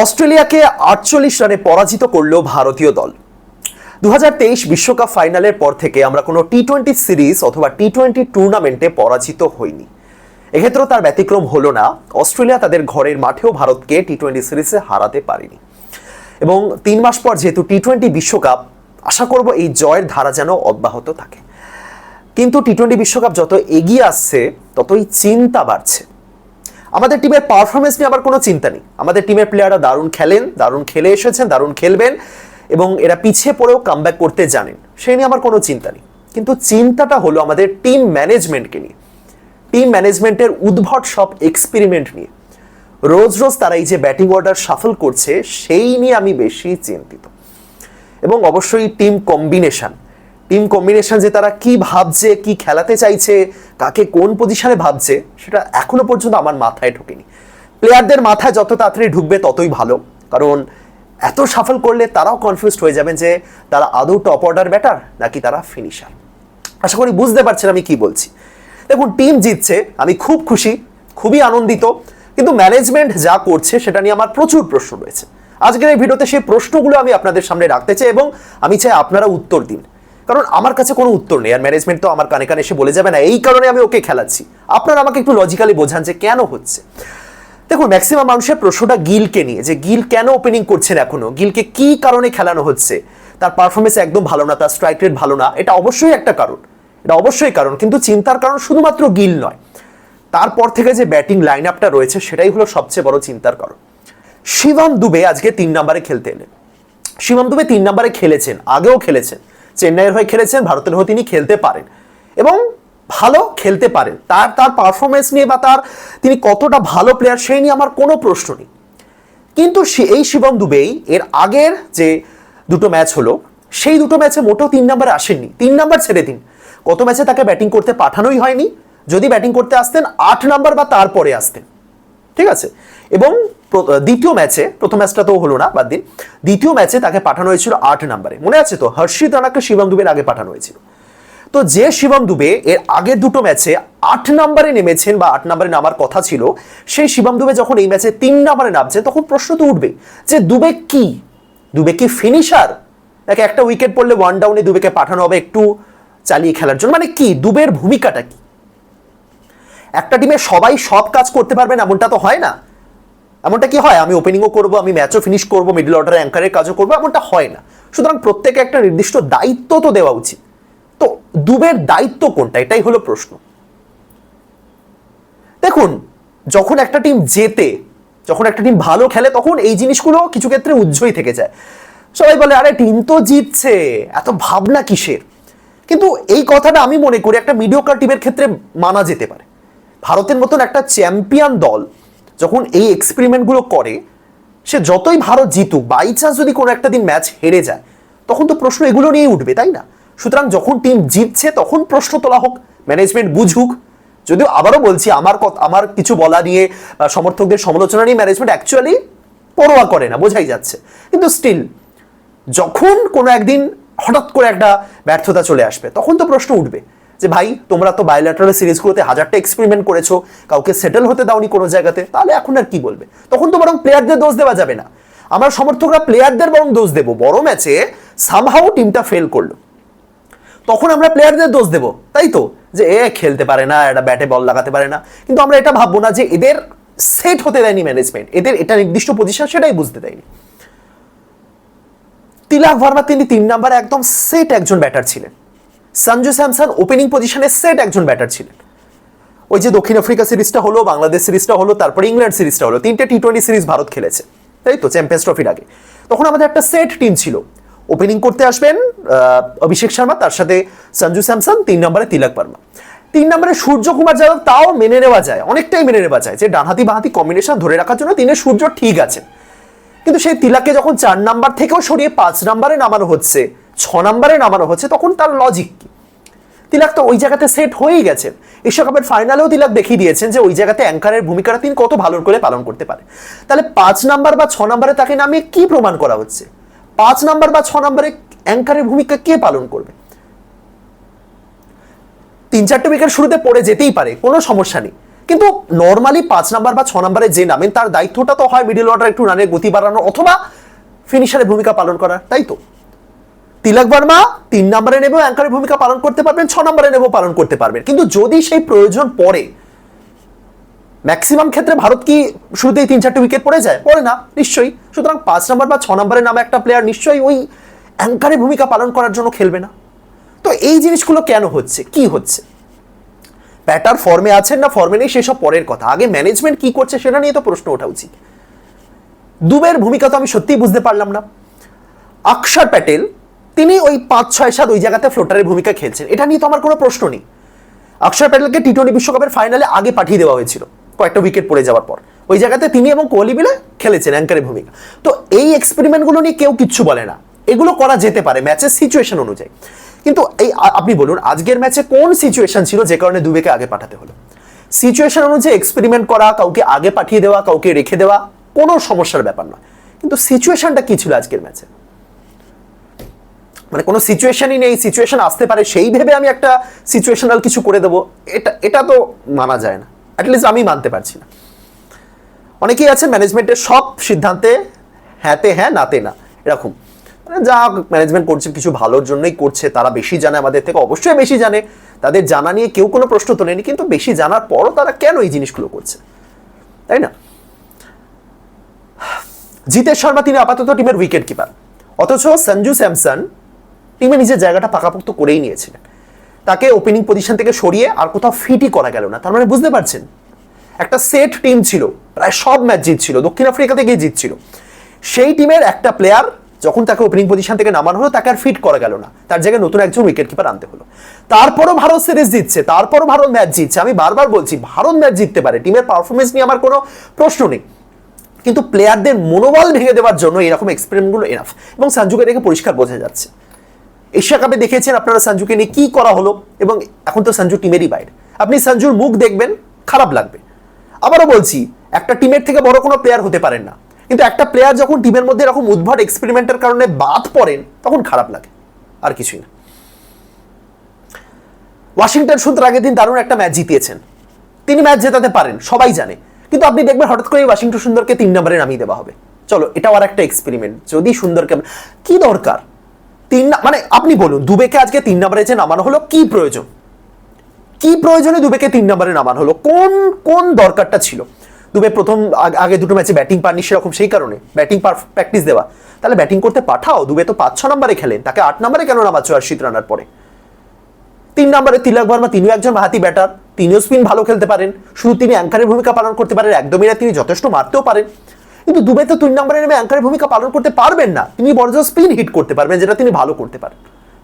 অস্ট্রেলিয়াকে আটচল্লিশ রানে পরাজিত করল ভারতীয় দল। দু বিশ্বকাপ ফাইনালের পর থেকে আমরা কোনো টি টোয়েন্টি সিরিজ অথবা টি টোয়েন্টি টুর্নামেন্টে পরাজিত হইনি। এক্ষেত্রেও তার ব্যতিক্রম হলো না। অস্ট্রেলিয়া তাদের ঘরের মাঠেও ভারতকে টি টোয়েন্টি সিরিজে হারাতে পারেনি। এবং তিন মাস পর যেহেতু টি টোয়েন্টি বিশ্বকাপ, আশা করব এই জয়ের ধারা যেন অব্যাহত থাকে। কিন্তু টি টোয়েন্টি বিশ্বকাপ যত এগিয়ে আসছে, ততই চিন্তা বাড়ছে। আমাদের টিমের পারফরমেন্স নিয়ে আবার কোনো চিন্তা নেই। আমাদের টিমের প্লেয়াররা দারুণ খেলেন, দারুণ খেলে এসেছেন, দারুণ খেলবেন এবং এরা পিছিয়ে পড়েও কামব্যাক করতে জানেন। সেই নিয়ে আমার কোনো চিন্তা নেই। কিন্তু চিন্তাটা হলো আমাদের টিম ম্যানেজমেন্টকে নিয়ে। টিম ম্যানেজমেন্টের উদ্ভট সব এক্সপেরিমেন্ট নিয়ে। রোজ রোজ তারা এই যে ব্যাটিং অর্ডার সাফল করছে, সেই নিয়ে আমি বেশি চিন্তিত। এবং অবশ্যই টিম কম্বিনেশন টিম কম্বিনেশন যে তারা কি ভাবছে, কি খেলাতে চাইছে, কাকে কোন পজিশনে ভাবছে, সেটা এখনও পর্যন্ত আমার মাথায় ঢোকেনি। প্লেয়ারদের মাথায় যত তাড়াতাড়ি ঢুকবে ততই ভালো। কারণ এত সাফল করলে তারাও কনফিউজড হয়ে যাবেন যে তারা আদৌ টপ অর্ডার ব্যাটার নাকি তারা ফিনিশার আশা করি বুঝতে পারছেন আমি কি বলছি। দেখুন টিম জিতছে, আমি খুব খুশি, খুবই আনন্দিত, কিন্তু ম্যানেজমেন্ট যা করছে সেটা নিয়ে আমার প্রচুর প্রশ্ন রয়েছে। আজকের এই ভিডিওতে সেই প্রশ্নগুলো আমি আপনাদের সামনে রাখতে চাই এবং আমি চাই আপনারা উত্তর দিন। কারণ আমার কাছে কোনো উত্তর নেই, আর ম্যানেজমেন্ট তো আমার কানে কানে এসে বলে যাবে না, এই কারণে আমি ওকে খেলাচ্ছি। আপনারা আমাকে একটু লজিক্যালি বোঝান যে কেন হচ্ছে। দেখুন ম্যাক্সিমাম মানুষের প্রশ্নটা গিলকে নিয়ে, যে গিল কেন ওপেনিং করছেন এখনও? গিলকে কি কারণে খেলানো হচ্ছে? তার পারফরমেন্স একদম ভালো না, তার স্ট্রাইক রেট ভালো না, এটা অবশ্যই একটা কারণ। এটা অবশ্যই কারণ, কিন্তু চিন্তার কারণ শুধুমাত্র গিল নয়। তারপর থেকে যে ব্যাটিং লাইন আপটা রয়েছে, সেটাই হলো সবচেয়ে বড় চিন্তার কারণ। শিবম দুবে আজকে তিন নম্বরে খেলতে এলেন। শিবম দুবে তিন নম্বরে খেলেছেন, আগেও খেলেছেন। চেন্নাইয়ের হয়ে খেলেছেন, ভারতের হয়ে তিনি খেলতে পারেন। এবং ভালো খেলতে পারেন। তার তার পারফরমেন্স নিয়ে বা তার তিনি কতটা ভালো প্লেয়ার সেই নিয়ে আমার কোনো প্রশ্ন নেই। কিন্তু এই শিবম দুবেই এর আগের যে দুটো ম্যাচ হলো, সেই দুটো ম্যাচে মোটেও তিন নম্বরে আসেননি। তিন নাম্বার ছেড়ে দিন। কত ম্যাচে তাকে ব্যাটিং করতে পাঠানোই হয়নি। যদি ব্যাটিং করতে আসতেন, আট নাম্বার বা তারপরে আসতেন। ঠিক আছে? এবং দ্বিতীয় ম্যাচে প্রথম ম্যাচটা তো হলো না, বাদ দিন। দ্বিতীয় ম্যাচে তাকে পাঠানো হয়েছিল আট নাম্বারে। মনে আছে তো? হর্ষিত রানাকে শিবম দুবের আগে পাঠানো হয়েছিল। তো যে শিবম দুবে এর আগের দুটো ম্যাচে আট নাম্বারে নেমেছেন বা আট নাম্বারে নামার কথা ছিল, সেই শিবম দুবে যখন এই ম্যাচে তিন নাম্বারে নামছে, তখন প্রশ্ন তো উঠবে যে দুবে কি? দুবে কি ফিনিশার নাকি একটা উইকেট পড়লে ওয়ান ডাউনে দুবেকে পাঠানো হবে একটু চালিয়ে খেলার জন্য? মানে কি? দুবের ভূমিকাটা কি? একটা টিমে সবাই সব কাজ করতে পারবেন এমনটা তো হয় না? এমনটা কি হয়? আমি ওপেনিংও করব, আমি ম্যাচও ফিনিশ করব মিডল অর্ডার অ্যাঙ্কারের কাজও করব, এমনটা হয় না। সুতরাং প্রত্যেকে একটা নির্দিষ্ট দায়িত্ব তো দেওয়া উচিত। তো দুবের দায়িত্ব কোনটা? এটাই হলো প্রশ্ন। দেখুন, যখন একটা টিম জেতে, যখন একটা টিম ভালো খেলে, তখন এই জিনিসগুলো কিছু ক্ষেত্রে উজ্জ্বলই থেকে যায়। সবাই বলে, আরে টিম তো জিতছে, এত ভাবনা কিসের? কিন্তু এই কথাটা আমি মনে করি, একটা মিডিওকার টিমের ক্ষেত্রে মানা যেতে পারে। ভারতের মতন একটা চ্যাম্পিয়ন দল যখন এই এক্সপেরিমেন্টগুলো করে, সে যতই ভারত জিতুক বাই চান্স যদি কোনো একটা দিন ম্যাচ হেরে যায়, তখন তো প্রশ্ন এগুলো নিয়েই উঠবে, তাই না? সুতরাং যখন টিম জিতছে, তখন প্রশ্ন তোলা হোক ম্যানেজমেন্ট বুঝুক। যদিও আবারও বলছি, আমার আমার কিছু বলা নিয়ে সমর্থকদের সমালোচনা নিয়ে ম্যানেজমেন্ট অ্যাকচুয়ালি পরোয়া করে না, বোঝাই যাচ্ছে। কিন্তু স্টিল যখন কোনো একদিন হঠাৎ করে একটা ব্যর্থতা চলে আসবে, তখন তো প্রশ্ন উঠবে। যে ভাই, তোমরা তো বায়োল্যাটারাল সিরিজগুলোতে হাজারটা এক্সপেরিমেন্ট করেছ, কাউকে সেটেল হতে দাওনি কোনো জায়গাতে, তাহলে এখন আর কি বলবে? তখন তো বরং প্লেয়ারদের দোষ দেওয়া যাবে না। আমার সমর্থকরা প্লেয়ারদের বরং দোষ দেবো। বড় ম্যাচে সামহাও টিমটা ফেল করল। তখন আমরা প্লেয়ারদের দোষ দেবো, তাই তো? যে এ খেলতে পারে না এটা ব্যাটে বল লাগাতে পারে না। কিন্তু আমরা এটা ভাববো না যে এদের সেট হতে দেয়নি ম্যানেজমেন্ট এদের এটা নির্দিষ্ট পজিশন সেটাই বুঝতে দেয়নি। তিলাক ভার্মা তিনি তিন নাম্বার একদম সেট একজন ব্যাটার ছিলেন। সঞ্জু স্যামসন ওপেনিং পজিশনে সেট একজন ব্যাটার ছিলেন। ওই যে দক্ষিণ আফ্রিকা সিরিজটা হলো, বাংলাদেশ সিরিজটা হলো, তারপরে ইংল্যান্ড সিরিজটা হলো, তিনটে টি টোয়েন্টি সিরিজ ভারত খেলেছে। তাই তো চ্যাম্পিয়ন্স ট্রফির আগে। তখন আমাদের একটা সেট টিম ছিল। ওপেনিং করতে আসবেন অভিষেক শর্মা, তার সাথে সঞ্জু স্যামসন, তিন নম্বরে তিলক বর্মা। তিন নম্বরে সূর্যকুমার যাদব, তাও মেনে নেওয়া যায়, অনেকটাই মেনে নেওয়া যায়, যে ডানহাতি বাহাতি কম্বিনেশন ধরে রাখার জন্য তিনের সূর্য ঠিক আছে। কিন্তু সেই তিলাককে যখন চার নাম্বার থেকেও সরিয়ে পাঁচ নাম্বারে নামানো হচ্ছে ছ নাম্বারে নামানো হচ্ছে, তখন তার লজিক কি? তিলাক তো ওই জায়গাতে সেট হয়েই গেছেন এশিয়া কাপের ফাইনালেও তিলাক দেখিয়ে দিয়েছেন যে ওই জায়গাতে অ্যাঙ্কারের ভূমিকাটা তিনি কত ভালো করে পালন করতে পারে। তাহলে পাঁচ নাম্বার বা ছ নাম্বারে তাকে নামিয়ে কি প্রমাণ করা হচ্ছে? পাঁচ নাম্বার বা ছ নাম্বারে অ্যাঙ্কারের ভূমিকা কে পালন করবে? তিন চারটে উইকেট শুরুতে পড়ে যেতেই পারে, কোনো সমস্যা নেই। কিন্তু নর্মালি পাঁচ নাম্বার বা ছ নাম্বারে যে নামেন, তার দায়িত্বটা তো হয় মিডল অর্ডার একটু রানের গতি বাড়ানো অথবা ফিনিশারের ভূমিকা পালন করা তাই তো? তিলক বর্মা তিন নম্বরে নেবেও অ্যাঙ্কারের ভূমিকা পালন করতে পারবেন, ছ নম্বরে নেবেও পালন করতে পারবেন। কিন্তু যদি সেই প্রয়োজন পড়ে ম্যাক্সিমাম ক্ষেত্রে ভারত কি শুরুতেই তিন চারটে উইকেট পড়ে যায়? পড়ে না, নিশ্চয়ই। সুতরাং পাঁচ নম্বর বা ছ নম্বরের নামে একটা প্লেয়ার নিশ্চয়ই ওই অ্যাঙ্কারের ভূমিকা পালন করার জন্য খেলবে না। তো এই জিনিসগুলো কেন হচ্ছে? কি হচ্ছে? ব্যাটার ফর্মে আছেন না ফর্মে নেই, সেসব পরের কথা। আগে ম্যানেজমেন্ট কি করছে সেটা নিয়ে তো প্রশ্ন ওঠা উচিত। দুবের ভূমিকা তো আমি সত্যিই বুঝতে পারলাম না। অক্ষর প্যাটেল তিনি ওই পাঁচ, ছয়, সাত ওই জায়গাতে ফ্লোটারের ভূমিকা খেলছেন। এটা নিয়ে তো আমার কোনো প্রশ্ন নেই। অক্ষর প্যাটেলকে টি টোয়েন্টি বিশ্বকাপের ফাইনালে আগে পাঠিয়ে দেওয়া হয়েছিল, কয়েকটা উইকেট পড়ে যাওয়ার পর। ওই জায়গাতে তিনি এবং কোহলি মিলে খেলেছেন অ্যাঙ্কারের ভূমিকা। তো এই এক্সপেরিমেন্টগুলো নিয়ে কেউ কিচ্ছু বলে না। এগুলো করা যেতে পারে ম্যাচের সিচুয়েশন অনুযায়ী। কিন্তু এই আপনি বলুন, আজকের ম্যাচে কোন সিচুয়েশন ছিল যে কারণে দুবেকে আগে পাঠাতে হলো? সিচুয়েশন অনুযায়ী এক্সপেরিমেন্ট করা, কাউকে আগে পাঠিয়ে দেওয়া, কাউকে রেখে দেওয়া, কোনো সমস্যার ব্যাপার নয়। কিন্তু সিচুয়েশনটা কি ছিল আজকের ম্যাচে মানে কোনো সিচুয়েশনই নেই সিচুয়েশন আসতে পারে, সেই ভেবে আমি একটা সিচুয়েশনাল কিছু করে দেবো। এটা এটা তো মানা যায় না। অ্যাটলিস্ট আমি মানতে পারছি না। অনেকেই আছে ম্যানেজমেন্টের সব সিদ্ধান্তে হ্যাঁতে হ্যাঁ নাতে না, এরকম। মানে যা ম্যানেজমেন্ট করছে, কিছু ভালোর জন্যই করছে, তারা বেশি জানে আমাদের থেকে, অবশ্যই বেশি জানে। তাদের জানা নিয়ে কেউ কোনো প্রশ্ন তো তোলেনি, কিন্তু বেশি জানার পরও তারা কেন এই জিনিসগুলো করছে? তাই না? জিতেশ শর্মা, তিনি আপাতত টিমের উইকেট কিপার অথচ সঞ্জু স্যামসন টিমে নিজের জায়গাটা পাকাপোক্ত করেই নিয়েছিলেন। তাকে ওপেনিং পজিশন থেকে সরিয়ে আর কোথাও ফিটই করা গেল না। তার মানে বুঝতে পারছেন? একটা সেট টিম ছিল, প্রায় সব ম্যাচ জিতছিল, দক্ষিণ আফ্রিকা থেকেই জিতছিল। সেই টিমের একটা প্লেয়ার যখন তাকে ওপেনিং পজিশন থেকে নামানো হলো, তাকে আর ফিট করা গেল না। তার জায়গায় নতুন একজন উইকেট কিপার আনতে হলো। তারপরও ভারত সিরিজ জিতছে, তারপরও ভারত ম্যাচ জিতছে। আমি বারবার বলছি, ভারত ম্যাচ জিততে পারে টিমের পারফরমেন্স নিয়ে আমার কোনো প্রশ্ন নেই। কিন্তু প্লেয়ারদের মনোবল ভেঙে দেওয়ার জন্য এরকম এক্সপেরিমেন্টগুলো এনাফ এবং সঞ্জুকে দেখে পরিষ্কার বোঝা যাচ্ছে। এশিয়া কাপে দেখেছেন আপনারা সঞ্জুকে নিয়ে কি করা হলো? এবং এখন তো সঞ্জু টিমেরই বাইরে। আপনি সঞ্জুর মুখ দেখবেন, খারাপ লাগবে। আবারও বলছি, একটা টিমের থেকে বড় কোনো প্লেয়ার হতে পারেন না। কিন্তু একটা প্লেয়ার যখন টিমের মধ্যে এরকম উদ্ভট এক্সপেরিমেন্টের কারণে বাদ পড়েন, তখন খারাপ লাগে। আর কিছুই না। ওয়াশিংটন সুন্দর আগের দিন দারুণ একটা ম্যাচ জিতিয়েছেন। তিনি ম্যাচ জেতাতে পারেন, সবাই জানে। কিন্তু আপনি দেখবেন হঠাৎ করে ওয়াশিংটন সুন্দরকে তিন নম্বরে নামিয়ে দেওয়া হবে। চলো, এটাও আর একটা এক্সপেরিমেন্ট যদি সুন্দরকে কি দরকার? তিন মানে আপনি বলুন, দুবেকে আজকে তিন নম্বরে যে নামানো হলো কি প্রয়োজন? কি প্রয়োজনে দুবেকে তিন নম্বরে নামানো হলো? কোন কোন দরকারটা ছিল? দুবে প্রথম আগে দুটো ম্যাচে ব্যাটিং পাননি সেরকম, সেই কারণে ব্যাটিং প্র্যাকটিস দেওয়া। তাহলে ব্যাটিং করতে পাঠাও, দুবে তো পাঁচ, ছ নম্বরে খেলেন, তাকে আট নম্বরে কেন নামাচ্ছ আশিত রানার পরে? তিন নম্বরে তিলক বর্মা, তিনিও একজন বাহাতি ব্যাটার, তিনিও স্পিন ভালো খেলতে পারেন, শুধু তিনি অ্যাঙ্কারের ভূমিকা পালন করতে পারেন, একদমই না, তিনি যথেষ্ট মারতেও পারেন। কিন্তু দুবে তো তিন নম্বরে নেমে অ্যাঙ্কারের ভূমিকা পালন করতে পারবেন না। তিনি বড় স্পিন হিট করতে পারবেন, যেটা তিনি ভালো করতে পারেন।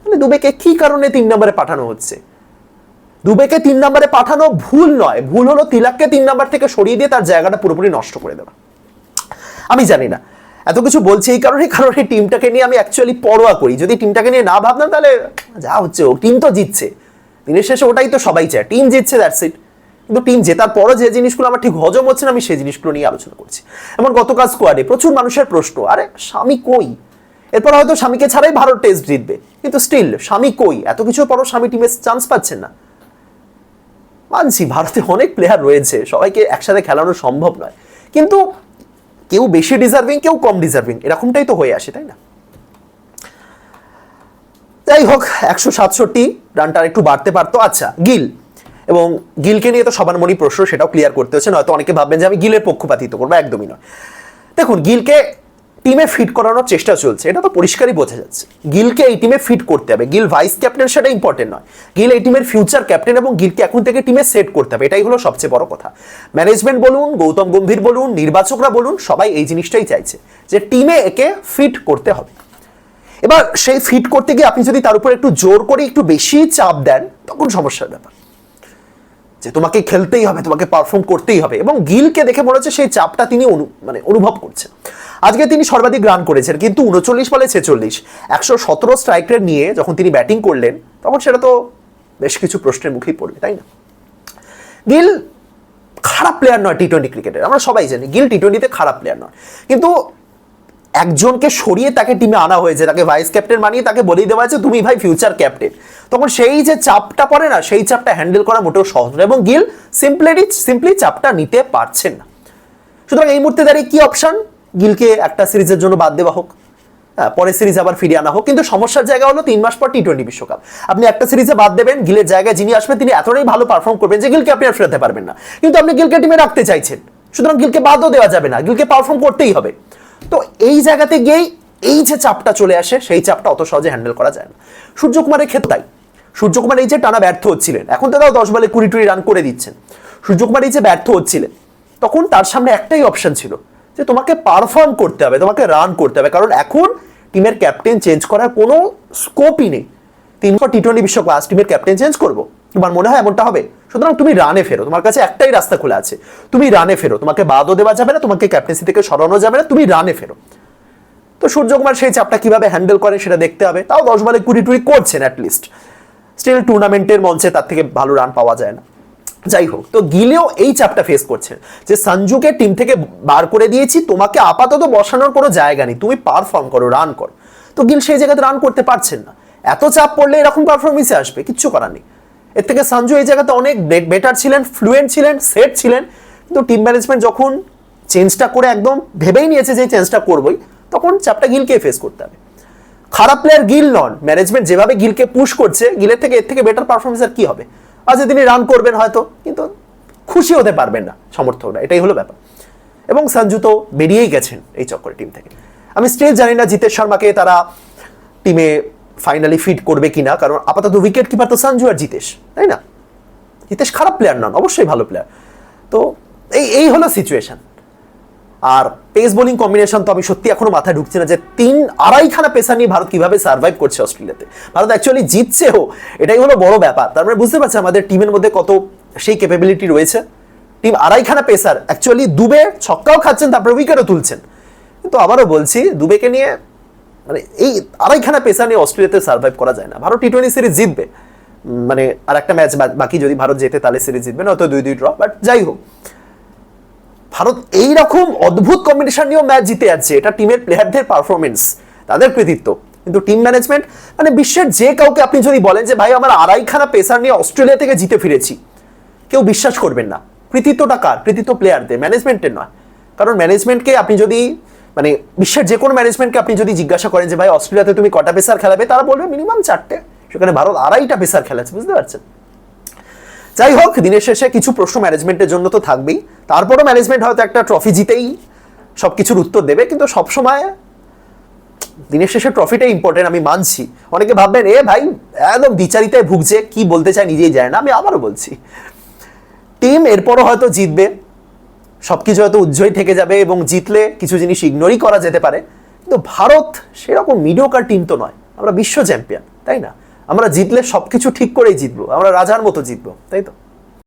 তাহলে দুবেকে কি কারণে তিন নম্বরে পাঠানো হচ্ছে? দুবেকে তিন নম্বরে পাঠানো ভুল নয়। ভুল হলো তিলাককে তিন নম্বর থেকে সরিয়ে দিয়ে তার জায়গাটা পুরোপুরি নষ্ট করে দেওয়া। আমি জানি না। এত কিছু বলছি এই কারণে কারণ এই টিমটাকে নিয়ে আমি অ্যাকচুয়ালি পরোয়া করি। যদি টিমটাকে নিয়ে না ভাবতাম তাহলে যা হচ্ছে, ও টিম তো জিতছে। দিনের শেষে ওটাই তো সবাই চায়। টিম জিতছে দ্যাটস ইট কিন্তু টিম জেতার পরও যে জিনিসগুলো আমার ঠিক হজম হচ্ছে না, আমি সেই জিনিসগুলো নিয়ে আলোচনা করছি। এমন গতকাল স্কোয়াডে প্রচুর মানুষের প্রশ্ন, আরে স্বামী কই? এরপর হয়তো স্বামীকে ছাড়াই ভারত টেস্ট জিতবে। কিন্তু স্টিল স্বামী কই? এত কিছুর পরও স্বামী টিমে চান্স পাচ্ছেন না। মানছি, ভারতে অনেক প্লেয়ার রয়েছে, সবাইকে একসাথে খেলানো সম্ভব নয়। কিন্তু কেউ বেশি ডিজার্ভিং কেউ কম ডিজার্ভিং এরকমটাই তো হয়ে আসে, তাই না? যাই হোক, একশো সাতষট্টি রানটা একটু বাড়তে পারতো। আচ্ছা গিল। এবং গিলকে নিয়ে তো সবার মনে প্রশ্ন, সেটাও ক্লিয়ার করতে হচ্ছে, নয়তো অনেকে ভাববেন যে আমি গিলের পক্ষপাতিত্ব করব, একদমই নয়। দেখুন, গিলকে টিমে ফিট করানোর চেষ্টা চলছে, এটা তো পরিষ্কারই বোঝা যাচ্ছে। গিলকে এই টিমে ফিট করতে হবে, গিল ভাইস ক্যাপ্টেন সেটা ইম্পর্টেন্ট নয়। গিল এই টিমের ফিউচার ক্যাপ্টেন এবং গিলকে এখন থেকে টিমে সেট করতে হবে, এটাই হলো সবচেয়ে বড় কথা। ম্যানেজমেন্ট বলুন, গৌতম গম্ভীর বলুন, নির্বাচকরা বলুন, সবাই এই জিনিসটাই চাইছে, যে টিমে একে ফিট করতে হবে। এবার সেই ফিট করতে গিয়ে আপনি যদি তার উপর একটু জোর করে একটু বেশি চাপ দেন, তখন সমস্যার ব্যাপার। যে তোমাকে খেলতেই হবে, তোমাকে পারফর্ম করতেই হবে। এবং গিলকে দেখে মনে হচ্ছে সেই চাপটা তিনি অনু- মানে অনুভব করছেন। আজকে তিনি সর্বাধিক রান করেছেন, কিন্তু উনচল্লিশ বলে ছেচল্লিশ। একশো সতেরো স্ট্রাইক রেট নিয়ে যখন তিনি ব্যাটিং করলেন, তখন সেটা তো বেশ কিছু প্রশ্নের মুখেই পড়বে, তাই না? গিল খারাপ প্লেয়ার নয় টি টোয়েন্টি ক্রিকেটের আমরা সবাই জানি, গিল টি টোয়েন্টিতে খারাপ প্লেয়ার নয়। কিন্তু একজনকে সরিয়ে তাকে টিমে আনা হয়েছে, তাকে ভাইস ক্যাপ্টেন বানিয়ে তাকে বলেই দেওয়া আছে তুমি ভাই ফিউচার ক্যাপ্টেন তখন সেই যে চাপটা পড়ে না, সেই চাপটা হ্যান্ডেল করা মোটেও সহজ নয় এবং গিল সিম্পলি সিম্পলি চাপটা নিতে পারছেন না। সুতরাং এই মুহূর্তে দাঁড়িয়ে কি অপশন গিলকে একটা সিরিজের জন্য বাদ দেওয়া হোক হ্যাঁ পরের সিরিজ আবার ফিরিয়ে আনা হোক, কিন্তু সমস্যার জায়গা হলো তিন মাস পর টি টোয়েন্টি বিশ্বকাপ। আপনি একটা সিরিজে বাদ দেবেন, গিলের জায়গায় যিনি আসবেন, তিনি এতটাই ভালো পারফর্ম করবেন যে গিলকে আপনি আর ফেরাতে পারবেন না। কিন্তু আপনি গিলকে টিমে রাখতে চাইছেন, সুতরাং গিলকে বাদও দেওয়া যাবে না, গিলকে পারফর্ম করতেই হবে। তো এই জায়গাতে গিয়েই এই যে চাপটা চলে আসে সেই চাপটা অত সহজে হ্যান্ডেল করা যায় না সূর্যকুমারের ক্ষেত্রে তাই সূর্যকুমার এই যে টানা ব্যর্থ হচ্ছিলেন এখন তো তাও দশ বলে কুড়ি টুড়ি রান করে দিচ্ছেন সূর্যকুমার এই যে ব্যর্থ হচ্ছিলেন তখন তার সামনে একটাই অপশন ছিল যে তোমাকে পারফর্ম করতে হবে তোমাকে রান করতে হবে কারণ এখন টিমের ক্যাপ্টেন চেঞ্জ করার কোনো স্কোপই নেই তিনশো টি টোয়েন্টি বিশ্বকাপ টিমের ক্যাপ্টেন চেঞ্জ করব তোমার মনে হয় এমনটা হবে? সুতরাং তুমি রানে ফেরো। তোমার কাছে একটাই রাস্তা খোলা আছে। তুমি রানে ফেরো। তোমাকে বাদও দেওয়া যাবে না, তোমাকে ক্যাপ্টেন্সি থেকে সরানো যাবে না, তুমি রানে ফেরো। তো সূর্যকুমার সেই চাপটা কীভাবে হ্যান্ডেল করে সেটা দেখতে হবে। তাও দশ বলে কুড়ি টুড়ি করছেন অ্যাটলিস্ট স্টিল টুর্নামেন্টের মঞ্চে তার থেকে ভালো রান পাওয়া যায় না। যাই হোক, তো গিলেও এই চাপটা ফেস করছেন। যে সঞ্জুকে টিম থেকে বার করে দিয়েছি, তোমাকে আপাতত বসানোর কোনো জায়গা নেই। তুমি পারফর্ম করো রান করো। তো গিল সেই জায়গাতে রান করতে পারছেন না। এত চাপ পড়লে এরকম পারফরমেন্সে আসবে? কিচ্ছু করার নেই। এর থেকে সঞ্জু এই জায়গাতে অনেক বেটার ছিলেন ফ্লুয়েন্ট ছিলেন সেট ছিলেন। কিন্তু টিম ম্যানেজমেন্ট যখন চেঞ্জটা করে একদম ভেবেই নিয়েছে যে চেঞ্জটা করবই, তখন চাপটা গিলকে ফেস করতে হবে। খারাপ প্লেয়ার গিল নন। ম্যানেজমেন্ট যেভাবে গিলকে পুশ করছে, গিলের থেকে এর থেকে বেটার পারফরমেন্স আর কী হবে? আজ তিনি রান করবেন হয়তো, কিন্তু খুশি হতে পারবেন না সমর্থকরা, এটাই হলো ব্যাপার। এবং সঞ্জু তো বেরিয়েই গেছেন এই চক্করে টিম থেকে। আমি স্টিল জানি না জিতেশ শর্মাকে তারা টিমে ফাইনালি ফিট করবে কিনা, কারণ আপাতত উইকেট কিপার তো সঞ্জু আর জিতেশ, তাই না? জিতেশ খারাপ প্লেয়ার নন, অবশ্যই ভালো প্লেয়ার তো এই এই হলো সিচুয়েশন আর পেস বোলিং কম্বিনেশন তো আমি সত্যি এখনও মাথায় ঢুকছে না যে তিন আড়াইখানা পেসার নিয়ে ভারত কীভাবে সার্ভাইভ করছে অস্ট্রেলিয়াতে। ভারত অ্যাকচুয়ালি জিতছেও, এটাই হলো বড় ব্যাপার। তার মানে বুঝতে পারছি আমাদের টিমের মধ্যে কত সেই ক্যাপাবিলিটি রয়েছে। টিম আড়াইখানা পেসার অ্যাকচুয়ালি দুবে ছক্কাও খাচ্ছেন, তারপরে উইকেটও তুলছেন। কিন্তু আবারও বলছি, দুবেকে নিয়ে মানে এই আড়াইখানা পেসার নিয়ে অস্ট্রেলিয়াতে সার্ভাইভ করা যায় না। ভারত টি টোয়েন্টি সিরিজ জিতবে। মানে আর একটা ম্যাচ বাকি যদি ভারত জেতে তাহলে সিরিজ জিতবে না নয়তো দুই দুই ড্র বাট যাই হোক। ভারত এই রকম অদ্ভুত কম্বিনেশন নিয়েও ম্যাচ জিতে যাচ্ছে। এটা টিমের প্লেয়ারদের পারফরমেন্স তাদের কৃতিত্ব। কিন্তু টিম ম্যানেজমেন্ট মানে বিশ্বের যে কাউকে আপনি যদি বলেন যে, ভাই, আমার আড়াইখানা পেসার নিয়ে অস্ট্রেলিয়া থেকে জিতে ফিরেছি, কেউ বিশ্বাস করবেন না। কৃতিত্বটা কার? কৃতিত্ব প্লেয়ারদের ম্যানেজমেন্টের নয়। কারণ ম্যানেজমেন্টকে আপনি যদি মানে বিশ্বের যে কোনো ম্যানেজমেন্টকে আপনি যদি জিজ্ঞাসা করেন যে, ভাই, অস্ট্রেলিয়াতে তুমি কটা পেসার খেলাবে? তারা বলবে মিনিমাম চারটে। সেখানে ভারত আড়াইটা পেসার খেলাচ্ছে বুঝতে পারছেন? যাই হোক, দিনের শেষে কিছু প্রশ্ন ম্যানেজমেন্টের জন্য তো থাকবেই। তারপরও ম্যানেজমেন্ট হয়তো একটা ট্রফি জিতেই সব কিছুর উত্তর দেবে, কিন্তু সবসময় দিনের শেষে ট্রফিটাই ইম্পর্টেন্ট আমি মানছি। অনেকে ভাববেন, এ ভাই, একদম দ্বিচারিতায় ভুগছে, কি বলতে চায় নিজেই যায় না। আমি আবারও বলছি টিম এরপরও হয়তো জিতবে। সব কিছু হয়তো উজ্জ্বল থেকে যাবে এবং জিতলে কিছু জিনিস ইগনোরই করা যেতে পারে। কিন্তু ভারত সেরকম মিডিওকার টিম তো নয়। আমরা বিশ্ব চ্যাম্পিয়ন তাই না? আমরা জিতলে সব কিছু ঠিক করেই জিতবো। আমরা রাজার মতো জিতবো, তাই তো?